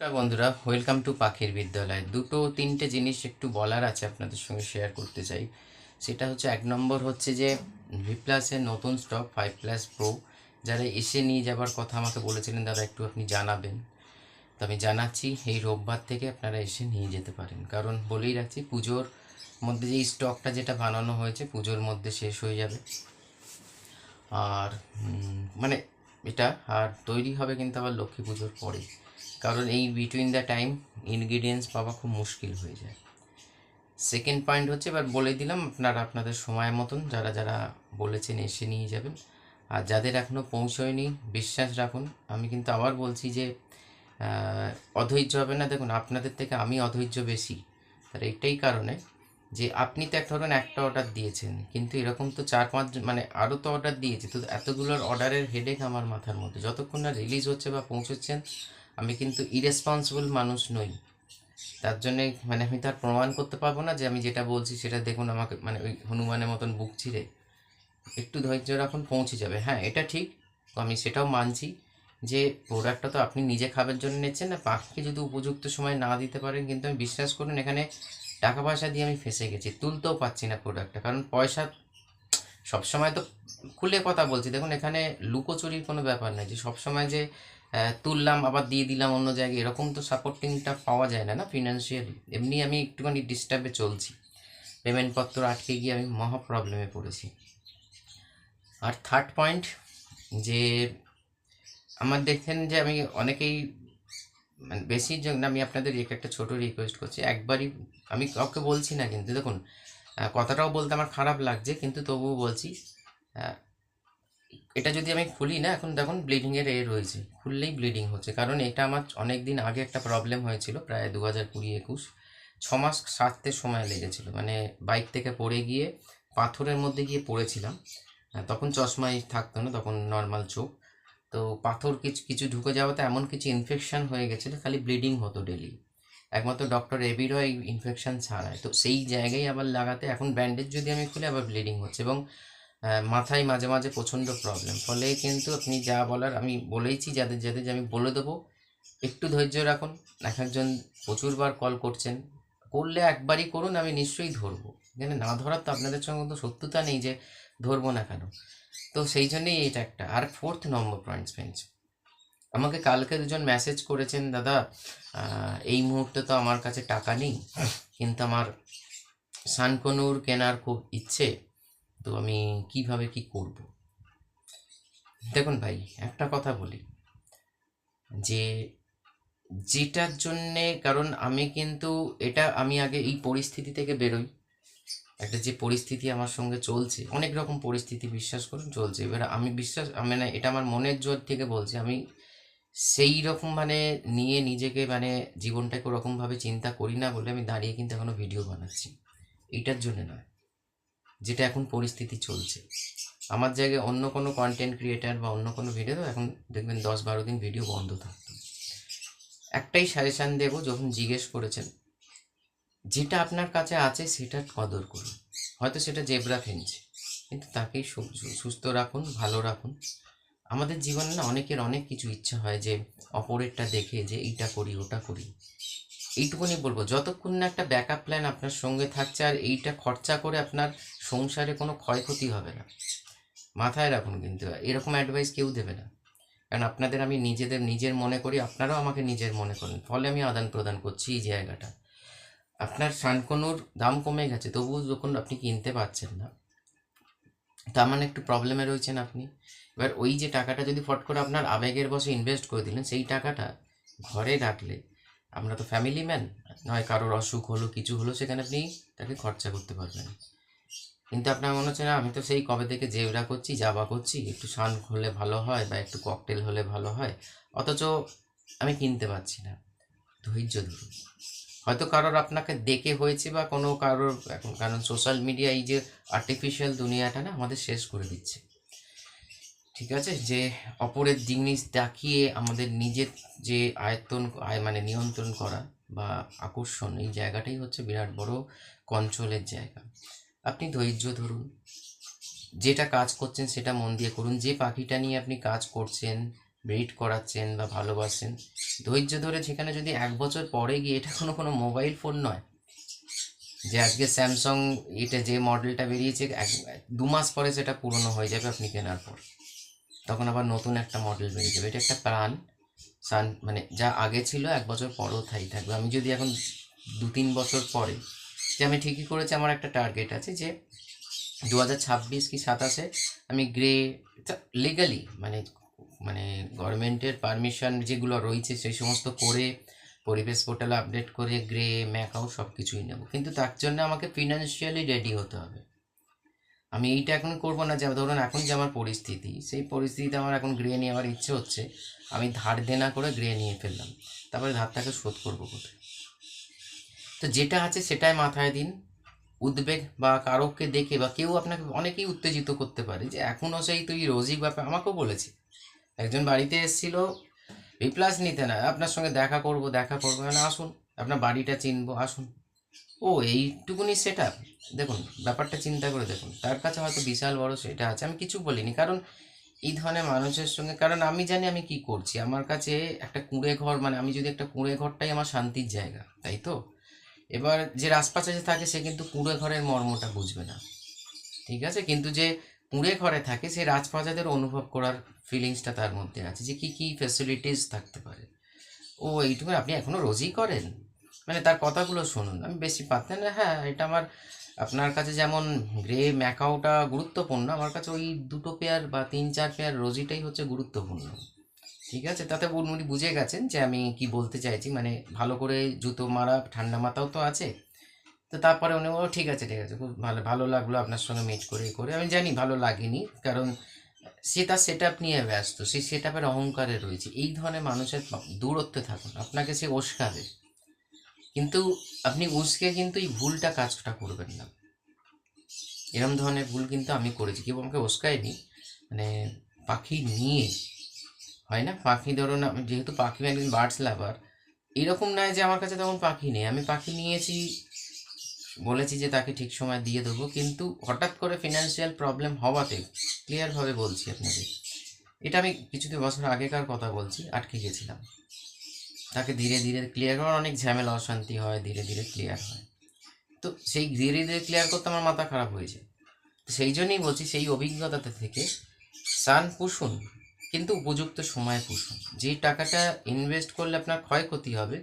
নমস্কার বন্ধুরা welcome to পাখির বিদ্যালয়। দুটো তিনটে জিনিস একটু বলার আছে আপনাদের সঙ্গে শেয়ার করতে চাই। সেটা হচ্ছে, এক নম্বর হচ্ছে যে ভি প্লাসের নতুন স্টক ফাইভ প্লাস প্রো যারা এসে নিয়ে যাবার কথা আমাকে বলেছিলেন দাদা একটু আপনি জানাবেন। তো আমি জানাচ্ছি, এই রোববার থেকে আপনারা এসে নিয়ে যেতে পারেন। কারণ বলেই রাখছি, পুজোর মধ্যে যে স্টকটা যেটা বানানো হয়েছে, পুজোর মধ্যে শেষ হয়ে যাবে। আর মানে এটা, আর তৈরি হবে কিন্তু আবার লক্ষ্মী পুজোর পরে। কারণ এই বিটুইন দ্য টাইম ইনগ্রিডিয়েন্টস পাওয়া খুব মুশকিল হয়ে যায়। সেকেন্ড পয়েন্ট হচ্ছে, এবার বলে দিলাম আপনারা আপনাদের সময় মতন যারা যারা বলেছেন এসে নিয়ে যাবেন। আর যাদের এখনও পৌঁছয়নি, বিশ্বাস রাখুন, আমি কিন্তু আবার বলছি যে অধৈর্য হবে না। দেখুন, আপনাদের থেকে আমি অধৈর্য বেশি। তার এইটাই কারণে যে আপনি তো এক ধরুন একটা অর্ডার দিয়েছেন, কিন্তু এরকম তো চার পাঁচ মানে আরও তো অর্ডার দিয়েছে। তো এতগুলোর অর্ডারের হেডেক আমার মাথার মধ্যে। যতক্ষণ না রিলিজ হচ্ছে বা পৌঁছচ্ছেন আমি কিন্তু ইরেসপন্সিবল মানুষ নই। তার জন্যে মানে আমি তার প্রমাণ করতে পারব না যে আমি যেটা বলছি সেটা দেখুন আমাকে মানে ওই হনুমানের মতন বুক ছিঁড়ে। একটু ধৈর্য রাখুন, পৌঁছে যাবে। হ্যাঁ এটা ঠিক। তো আমি সেটাও মানছি যে প্রোডাক্টটা তো আপনি নিজে খাবার জন্য নিচ্ছেন না, পাখিকে যদি উপযুক্ত সময় না দিতে পারেন কিন্তু আমি বিশ্বাস করুন এখানে টাকা পয়সা দিয়ে আমি ফেসে গেছি, তুলতেও পাচ্ছি না প্রোডাক্টটা কারণ পয়সা সবসময় তো খুলে কথা বলছি। দেখুন এখানে লুকোচুরির কোনো ব্যাপার নেই যে সবসময় যে তুললাম, আবার দিয়ে দিলাম অন্য জায়গায়। এরকম তো সাপোর্টিংটা পাওয়া যায় না না? ফিনান্সিয়ালি এমনি আমি একটুখানি ডিস্টার্বে চলছি। পেমেন্টপত্র আটকে গিয়ে আমি মহা প্রবলেমে পড়েছি। আর থার্ড পয়েন্ট যে আমার দেখছেন যে আমি অনেকেই মানে বেশি জন্য আমি আপনাদের এক একটা ছোটো রিকোয়েস্ট করছি। একবারই আমি কাউকে বলছি না কিন্তু, দেখুন কথাটাও বলতে আমার খারাপ লাগছে, কিন্তু তবুও বলছি এটা যদি আমি খুলি না, এখন দেখুন ব্লিডিংয়ের এ রয়েছে। খুললেই ব্লিডিং হচ্ছে। কারণ এটা আমার অনেক দিন আগে একটা প্রবলেম হয়েছিল, প্রায় দু হাজার কুড়ি একুশ। ছ মাস সারতে সময় লেগেছিল। মানে বাইক থেকে পড়ে গিয়ে পাথরের মধ্যে গিয়ে পড়েছিলাম। তখন চশমাই থাকতো না, তখন নর্মাল চোখ। তো পাথর কিছু কিছু ঢুকে যাওয়াতে এমন কিছু ইনফেকশন হয়ে গেছিল, খালি ব্লিডিং হতো ডেলি একমাত্র ডক্টর এবিরও এই ইনফেকশন ছাড়ায়। তো সেই জায়গায় আবার লাগাতে, এখন ব্যান্ডেজ যদি আমি খুলে, আবার ব্লিডিং হচ্ছে। এবং মাথায় মাঝে মাঝে প্রচণ্ড প্রবলেম ফলে কিন্তু আপনি যা বলার আমি বলেইছি, যাদের যাদের আমি বলে দেবো, একটু ধৈর্য রাখুন। এক একজন প্রচুরবার কল করছেন। করলে একবারই করুন, আমি নিশ্চয়ই ধরবো। এখানে না ধরার তো আপনাদের সঙ্গে তো সত্যতা নেই যে ধরবো না কেন। তো সেই জন্যেই এটা একটা। আর ফোর্থ নম্বর পয়েন্টস ফ্রেন্ডস আমাকে কালকে দুজন মেসেজ করেছেন, দাদা এই মুহূর্তে তো আমার কাছে টাকা নেই, কিন্তু আমার সানকনুর কেনার খুব ইচ্ছে। তো আমি কীভাবে কি করব? দেখুন ভাই, একটা কথা বলি। যে যেটার জন্যে, কারণ আমি কিন্তু এটা আমি আগে এই পরিস্থিতি থেকে বেরোই। একটা যে পরিস্থিতি আমার সঙ্গে চলছে, অনেক রকম পরিস্থিতি বিশ্বাস করুন, চলছে। এবার আমি বিশ্বাস মানে এটা আমার মনের জোর থেকে বলছি, আমি সেই রকম মানে নিয়ে নিজেকে মানে জীবনটাকে ওরকমভাবে চিন্তা করি না বলে আমি দাঁড়িয়ে কিন্তু এখনও ভিডিও বানাচ্ছি। এইটার জন্য নয়। যেটা এখন পরিস্থিতি চলছে। আমার জায়গায় অন্য কোনো কন্টেন্ট ক্রিয়েটার বা অন্য কোনো ভিডিও এখন দেখবেন দশ বারো দিন ভিডিও বন্ধ থাকতো। একটাই সাজেশান দেবো, যখন জিজ্ঞেস করেছেন, যেটা আপনার কাছে আছে সেটার কদর করুন। হয়তো সেটা জেব্রা ফেন্স কিন্তু তাকেই সুস্থ রাখুন, ভালো রাখুন। আমাদের জীবনে না অনেকের অনেক কিছু ইচ্ছা হয় যে অপরেরটা দেখে যে এইটা করি, ওটা করি। এইটুকুনি বলব, যতক্ষণ না একটা ব্যাকআপ প্ল্যান আপনার সঙ্গে থাকছে আর এইটা খরচা করে আপনার সংসারে কোনো ক্ষয়ক্ষতি হবে না। মাথায় রাখুন কিন্তু, এরকম অ্যাডভাইস কেউ দেবে না। কারণ আপনাদের আমি নিজেদের, নিজের মনে করি, আপনারাও আমাকে নিজের মনে করেন। ফলে আমি আদান প্রদান করছি এই জায়গাটা। আপনার শানকনুর দাম কমে গেছে, তবুও যখন আপনি কিনতে পারছেন না, তার মানে একটু প্রবলেমে রয়েছেন আপনি। এবার ওই যে টাকাটা যদি ফট করে আপনার আবেগের বসে ইনভেস্ট করে দিলেন, সেই টাকাটা ঘরে রাখলে আমরা তো ফ্যামিলি ম্যান নয় কারোর অসুখ হলো, কিছু হলো, সেখানে আপনি তাকে খরচা করতে পারবেন। কিন্তু আপনার মনে হচ্ছে না, আমি তো সেই কবে থেকে জেবরা করছি জাবা করছি, একটু শান হলে ভালো হয় বা একটু ককটেল হলে ভালো হয়, অথচ আমি কিনতে পারছি না। ধৈর্য ধরুন। হয়তো কারোর আপনাকে দেখে হয়েছে বা কোনো কারোর, এখন কারণ সোশ্যাল মিডিয়া এই যে আর্টিফিশিয়াল দুনিয়াটা না, আমাদের শেষ করে দিচ্ছে। ঠিক আছে? যে অপরের জিনিস দেখিয়ে আমাদের নিজের যে আয়ত্তন, আয় মানে নিয়ন্ত্রণ করা বা আকর্ষণ, এই জায়গাটাই হচ্ছে বিরাট বড় কন্ট্রোলের জায়গা। আপনি ধৈর্য ধরুন। যেটা কাজ করছেন সেটা মন দিয়ে করুন। যে পাখিটা নিয়ে আপনি কাজ করছেন ব্রিড করাচ্ছেন বা ভালোবাসেন, ধৈর্য ধরে সেখানে যদি এক বছর পরে গিয়ে এটা কোনো কোনো মোবাইল ফোন নয়, যে আজকে স্যামসাং এটা যে মডেলটা বেরিয়েছে এক, দু মাস পরে সেটা পুরনো হয়ে যাবে, আপনি কেনার পর। তখন আবার নতুন একটা মডেল বেরিয়ে যাবে। এটা একটা প্রাণ। সান মানে যা আগে ছিল, এক বছর পরেও থাই থাকবে। আমি যদি এখন দু তিন বছর পরে, যে আমি ঠিকই করেছি, আমার একটা টার্গেট আছে যে দু হাজার ছাব্বিশ কি সাতাশে আমি গ্রে লিগালি মানে মানে গভর্নমেন্টের পারমিশন যেগুলো রয়েছে, সেই সমস্ত করে পরিবেশ পোর্টাল আপডেট করে গ্রে ম্যাকাও সব কিছুই নেব। কিন্তু তার জন্য আমাকে ফিনান্সিয়ালি রেডি হতে হবে। আমি এইটা এখন করব না যে, ধরুন এখন যে আমার পরিস্থিতি, সেই পরিস্থিতিতে আমার এখন গ্রে নেওয়ার ইচ্ছে হচ্ছে, আমি ধার দেনা করে গ্রে নিয়ে ফেললাম, তারপরে ধারটাকে শোধ করব কোথায়? তো যেটা আছে সেটাই মাথায় দিন, উদ্বেগ বা কারোকে দেখে বা কেউ আপনাকে অনেকেই উত্তেজিত করতে পারে যে এখনও সেই তুই রোজিক ব্যাপার আমাকেও বলেছে, একজন বাড়িতে এসেছিল রিপ্লাস নিতে না, আপনার সঙ্গে দেখা করব, দেখা করব, না, আসুন, আপনার বাড়িটা চিনবো, আসুন। ও, এইটুকুনি সেটা দেখুন, ব্যাপারটা চিন্তা করে দেখুন। তার কাছে হয়তো বিশাল বড় সেটা আছে। আমি কিছু বলিনি, কারণ এই ধরনের মানুষের সঙ্গে, কারণ আমি জানি আমি কি করছি। আমার কাছে একটা কুঁড়ে ঘর মানে আমি যদি একটা কুঁড়ে ঘরটাই আমার শান্তির জায়গা, তাই তো? এবার যে রাজপাশে থাকে, সে কিন্তু কুঁড়ে ঘরের মর্মটা বুঝবে না। ঠিক আছে? কিন্তু যে কুঁড়ে ঘরে থাকে, সে রাজপ্রাজাদের অনুভব করার ফিলিংসটা তার মধ্যে আছে যে কি কি ফ্যাসিলিটিস থাকতে পারে। ও এইটুকু আপনি এখনও রোজই করেন? মানে তার কথাগুলো শুনুন। আমি বেশি পারতেন হ্যাঁ এটা আমার, আপনার কাছে যেমন গ্রে ম্যাকাওটা গুরুত্বপূর্ণ, আমার কাছে ওই দুটো পেয়ার বা তিন, চার পেয়ার রোজিটাই হচ্ছে গুরুত্বপূর্ণ। ঠিক আছে? তাতে উনি বুঝে গেছেন যে আমি কি বলতে চাইছি মানে ভালো করে জুতো মারা, ঠান্ডা মাথাও তো আছে। তো তারপরে উনি ও ঠিক আছে ঠিক আছে, খুব ভালো ভালো লাগল আপনার সঙ্গে মিট করে করে। আমি জানি ভালো লাগেনি, কারণ সে তার সেট আপ নিয়ে ব্যস্ত সেই সেট আপের অহংকারে রয়েছে। এই ধরনের মানুষের দূরত্বে থাকুন, আপনাকে সে উস্কাবে কিন্তু আপনি উস্কে কিন্তু এই ভুলটা কাজটা করবেন না। এরম ধরনের ভুল কিন্তু আমি করেছি। কেউ আমাকে উস্কায়নি মানে পাখি নিয়ে, হয় না? পাখি ধরুন আমি যেহেতু পাখি একদিন বার্ডস লাভার এরকম নয় যে আমার কাছে তখন পাখি নেই। আমি পাখি নিয়েছি, বলেছি যে তাকে ঠিক সময় দিয়ে দেবো, কিন্তু হঠাৎ করে ফিনান্সিয়াল প্রবলেম হওয়াতে ক্লিয়ারভাবে বলছি আপনাদের। এটা আমি কিছুদিন বছর আগেকার কথা বলছি, আটকে গেছিলাম। তাকে ধীরে ধীরে ক্লিয়ার করার অনেক ঝামেলা, অশান্তি হয়, ধীরে ধীরে ক্লিয়ার হয়। তো সেই ধীরে ধীরে ক্লিয়ার করতে আমার মাথা খারাপ হয়েছে। তো সেই জন্যই বলছি, সেই অভিজ্ঞতাটা থেকে সান পুষুন, কিন্তু উপযুক্ত সময়ে পুষুন। যে টাকাটা ইনভেস্ট করলে আপনার ক্ষয়ক্ষতি হবে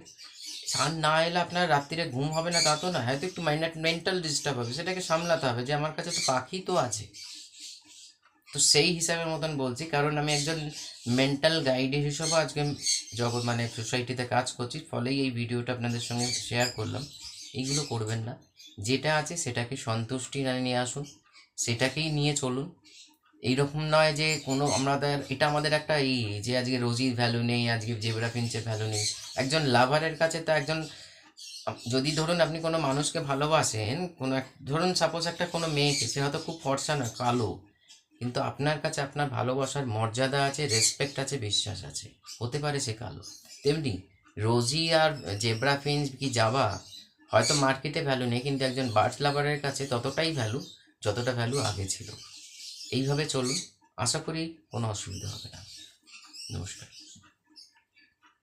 সান না এলে আপনার রাত্রিরে ঘুম হবে না, তা তো না। হয়তো একটু মাইন্ড মেন্টাল ডিস্টার্ব হবে। সেটাকে সামলাতে হবে যে, আমার কাছে তো পাখি তো আছে। তো সেই হিসাবের মতন বলছি, কারণ আমি একজন মেন্টাল গাইড হিসেবে আজকে জগৎ মানে সোসাইটিতে কাজ করছি, ফলেই এই ভিডিওটা আপনাদের সঙ্গে শেয়ার করলাম। এইগুলো করবেন না। যেটা আছে সেটাকে সন্তুষ্টি নিয়ে আসুন, সেটাকেই নিয়ে চলুন। এইরকম নয় যে কোনো আমাদের, এটা আমাদের একটা এই যে আজকে রোজির ভ্যালু নেই, আজকে জেবরা ফিঞ্চের ভ্যালু নেই। একজন লাভারের কাছে তো একজন, যদি ধরুন আপনি কোনো মানুষকে ভালোবাসেন, কোনো এক, ধরুন সাপোজ একটা কোনো মেয়েকে, সে হয়তো খুব ফর্সা না কালো। কিন্তু আপনার কাছে আপনার ভালোবাসার মর্যাদা আছে রেসপেক্ট আছে, বিশ্বাস আছে। হতে পারে সে কালো। তেমনি রোজি আর জেব্রা ফিন্স কি যাওয়া? হয়তো মার্কেটে ভ্যালু নেই, কিন্তু একজন বার্ড লাভারের কাছে ততটাই ভ্যালু যতটা ভ্যালু আগে ছিল। এইভাবে চলুন, আশা করি কোনো অসুবিধা হবে না। নমস্কার।